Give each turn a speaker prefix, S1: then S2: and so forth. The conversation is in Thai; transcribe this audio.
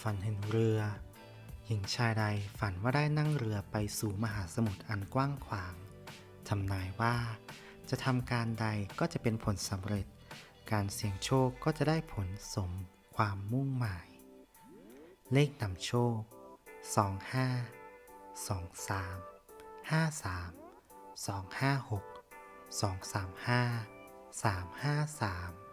S1: ฝันเห็นเรือ หญิงชายใดฝันว่าได้นั่งเรือไปสู่มหาสมุทรอันกว้างขวาง ทำนายว่า จะทำการใดก็จะเป็นผลสำเร็จ การเสี่ยงโชคก็จะได้ผลสมความมุ่งหมาย เลขนำโชค 25 23 53 256 235 353